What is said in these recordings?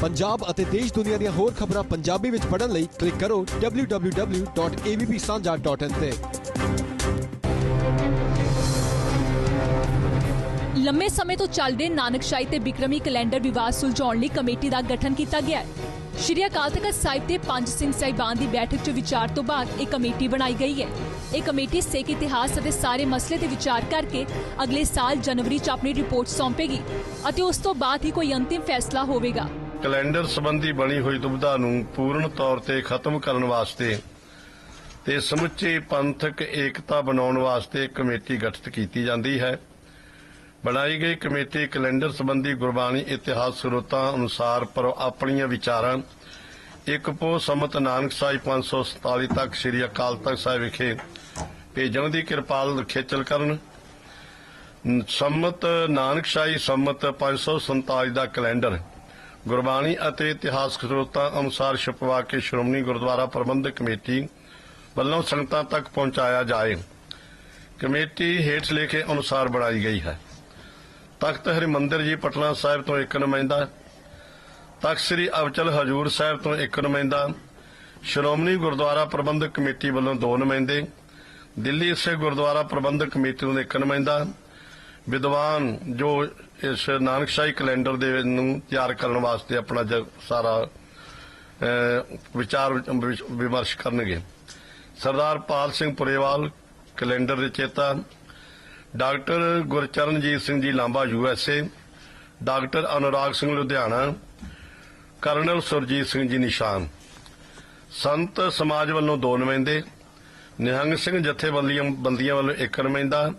ਪੰਜਾਬ ਅਤੇ ਦੇਸ਼ ਦੁਨੀਆ ਦੀਆਂ ਹੋਰ ਖਬਰਾਂ ਪੰਜਾਬੀ ਵਿੱਚ ਪੜ੍ਹਨ ਲਈ ਕਲਿੱਕ ਕਰੋ www.avpsanja.in ਤੇ। ਲੰਮੇ ਸਮੇਂ ਤੋਂ ਚੱਲਦੇ ਨਾਨਕਸ਼ਾਹੀ ਤੇ ਬਿਕਰਮੀ ਕੈਲੰਡਰ ਵਿਵਾਦ ਸੁਲਝਾਉਣ ਲਈ ਕਮੇਟੀ ਦਾ ਗਠਨ ਕੀਤਾ ਗਿਆ ਹੈ। ਸ਼੍ਰੀ ਅਕਾਲ ਤਖਤ ਸਾਹਿਬ ਦੇ ਪੰਜ ਸਿੰਘ ਸਾਹਿਬਾਨ ਦੀ ਬੈਠਕ 'ਚ ਵਿਚਾਰ ਤੋਂ ਬਾਅਦ ਇਹ ਕਮੇਟੀ ਬਣਾਈ ਗਈ ਹੈ। ਇਹ ਕਮੇਟੀ ਸਿੱਖ ਇਤਿਹਾਸ ਅਤੇ ਸਾਰੇ ਮਸਲੇ ਤੇ ਵਿਚਾਰ ਕਰਕੇ ਅਗਲੇ ਸਾਲ ਜਨਵਰੀ 'ਚ ਆਪਣੀ ਰਿਪੋਰਟ ਸੌਂਪੇਗੀ ਅਤੇ ਉਸ ਤੋਂ ਬਾਅਦ ਹੀ ਕੋਈ ਅੰਤਿਮ ਫੈਸਲਾ ਹੋਵੇਗਾ। ਕੈਲੰਡਰ ਸੰਬੰਧੀ ਬਣੀ ਹੋਈ ਦੁਬਿਧਾ ਨੂੰ ਪੂਰਨ ਤੌਰ ਤੇ ਖਤਮ ਕਰਨ ਵਾਸਤੇ ਤੇ ਸਮੁੱਚੀ ਪੰਥਕ ਏਕਤਾ ਬਣਾਉਣ ਵਾਸਤੇ ਕਮੇਟੀ ਗਠਿਤ ਕੀਤੀ ਜਾਂਦੀ ਹੈ। ਬਣਾਈ ਗਈ ਕਮੇਟੀ ਕੈਲੰਡਰ ਸੰਬੰਧੀ ਗੁਰਬਾਣੀ ਇਤਿਹਾਸ ਸਰੋਤਾਂ ਅਨੁਸਾਰ ਪਰ ਆਪਣੀਆਂ ਵਿਚਾਰਾਂ ਇੱਕ ਪੋ ਸਮਤ ਨਾਨਕ ਸਾਹਿਬ 547 ਤੱਕ ਸ੍ਰੀ ਅਕਾਲ ਤਖਤ ਸਾਹਿਬ ਵਿਖੇ ਭੇਜਣ ਦੀ ਕਿਰਪਾਲ ਖੇਚਲ ਕਰਨ। ਸੰਮਤ ਨਾਨਕਸ਼ਾਹੀ ਸੰਮਤ 547 ਦਾ ਕੈਲੰਡਰ ਗੁਰਬਾਣੀ ਅਤੇ ਇਤਿਹਾਸਕ ਸਰੋਤਾਂ ਅਨੁਸਾਰ ਛਪਵਾ ਕੇ ਸ਼੍ਰੋਮਣੀ ਗੁਰਦੁਆਰਾ ਪ੍ਰਬੰਧਕ ਕਮੇਟੀ ਵੱਲੋਂ ਸੰਗਤਾਂ ਤੱਕ ਪਹੁੰਚਾਇਆ ਜਾਏ। ਕਮੇਟੀ ਹੇਠ ਲਿਖੇ ਅਨੁਸਾਰ ਬਣਾਈ ਗਈ ਹੈ। ਤਖਤ ਹਰਿਮੰਦਰ ਜੀ ਪਟਨਾ ਸਾਹਿਬ ਤੋਂ ਇੱਕ ਨੁਮਾਇੰਦਾ, ਤਖਤ ਸ੍ਰੀ ਅਵਚਲ ਹਜੂਰ ਸਾਹਿਬ ਤੋਂ ਇੱਕ ਨੁਮਾਇੰਦਾ, ਸ਼੍ਰੋਮਣੀ ਗੁਰਦੁਆਰਾ ਪ੍ਰਬੰਧਕ ਕਮੇਟੀ ਵੱਲੋਂ ਦੋ ਨੁਮਾਇੰਦੇ, ਦਿੱਲੀ ਇਸੇ ਗੁਰਦੁਆਰਾ ਪ੍ਰਬੰਧਕ ਕਮੇਟੀ ਨੂੰ ਇੱਕ ਨੁਮਾਇੰਦਾ ਵਿਦਵਾਨ ਜੋ ਇਸ ਨਾਨਕਸ਼ਾਹੀ ਕੈਲੰਡਰ ਦੇ ਨੂੰ ਤਿਆਰ ਕਰਨ ਵਾਸਤੇ ਆਪਣਾ ਸਾਰਾ ਵਿਚਾਰ ਵਿਮਰਸ਼ ਕਰਨਗੇ। Sardar Pal Singh Purewal calendar ਰਚੇਤਾ doctor Gurcharanjit Singh ji Lamba USA doctor Anurag Singh, Ludhiana. Colonel Surjit Singh ji, ਨਿਸ਼ਾਨ। ਸੰਤ ਸਮਾਜ ਵੱਲੋਂ ਦੋ ਨੁਮਾਇੰਦੇ। ਨਿਹੰਗ ਸਿੰਘ ਜਥੇਬੰਦੀਆਂ, ਬੰਦੀਆਂ ਵੱਲੋਂ ਇੱਕ ਨੁਮਾਇੰਦਾ।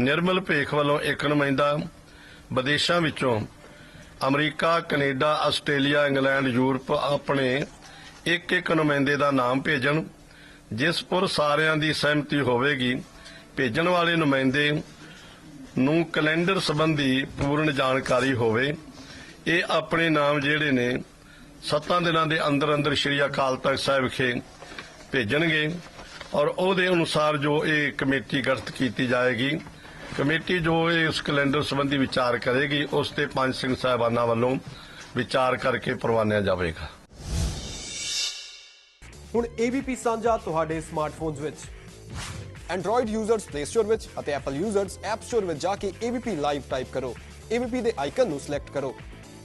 ਨਿਰਮਲ ਭੇਖ ਵੱਲੋਂ ਇੱਕ ਨੁਮਾਇੰਦਾ ਵਿਦੇਸ਼ਾਂ ਵਿੱਚੋਂ America, Canada, Australia, England, Europe ਆਪਣੇ ਇੱਕ ਇੱਕ ਨੁਮਾਇੰਦੇ ਦਾ ਨਾਮ ਭੇਜਣ, ਜਿਸ ਪੁਰ ਸਾਰਿਆਂ ਦੀ ਸਹਿਮਤੀ ਹੋਵੇਗੀ। ਭੇਜਣ ਵਾਲੇ ਨੁਮਾਇੰਦੇ ਨੂੰ ਕੈਲੰਡਰ ਸੰਬੰਧੀ ਪੂਰਨ ਜਾਣਕਾਰੀ ਹੋਵੇ। ਇਹ ਆਪਣੇ ਨਾਮ ਜਿਹੜੇ ਨੇ, ਸੱਤਾਂ ਦਿਨਾਂ ਦੇ ਅੰਦਰ ਅੰਦਰ ਸ੍ਰੀ ਅਕਾਲ ਤਖਤ ਸਾਹਿਬ ਵਿਖੇ ਭੇਜਣਗੇ ਔਰ ਉਹਦੇ ਅਨੁਸਾਰ ਜੋ ਇਹ ਕਮੇਟੀ ਗਠਿਤ ਕੀਤੀ ਜਾਏਗੀ ਕਮੇਟੀ ਜੋ ਇਸ ਕੈਲੰਡਰ ਸੰਬੰਧੀ ਵਿਚਾਰ ਕਰੇਗੀ, ਉਸ ਤੇ ਪੰਜ ਸਿੰਘ ਸਾਹਿਬਾਨਾਂ ਵੱਲੋਂ ਵਿਚਾਰ ਕਰਕੇ ਪ੍ਰਵਾਨਿਆ ਜਾਵੇਗਾ। ਹੁਣ ABP ਸਾਂਝਾ ਤੁਹਾਡੇ ਸਮਾਰਟਫੋਨਸ ਵਿੱਚ। Android ਯੂਜ਼ਰਸ Play Store ਵਿੱਚ ਅਤੇ Apple ਯੂਜ਼ਰਸ App Store ਵਿੱਚ ਜਾ ਕੇ ABP ਲਾਈਵ ਟਾਈਪ ਕਰੋ। ABP ਦੇ ਆਈਕਨ ਨੂੰ ਸਿਲੈਕਟ ਕਰੋ।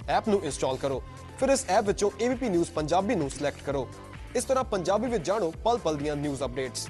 ਐਪ ਨੂੰ ਇੰਸਟਾਲ ਕਰੋ। ਫਿਰ ਇਸ ਐਪ ਵਿੱਚੋਂ ABP ਨਿਊਜ਼ ਪੰਜਾਬੀ ਨੂੰ ਸਿਲੈਕਟ ਕਰੋ। ਇਸ ਤਰ੍ਹਾਂ ਪੰਜਾਬੀ ਵਿੱਚ ਜਾਣੋ ਪਲ ਪਲ ਦੀਆਂ ਨਿਊਜ਼ ਅਪਡੇਟਸ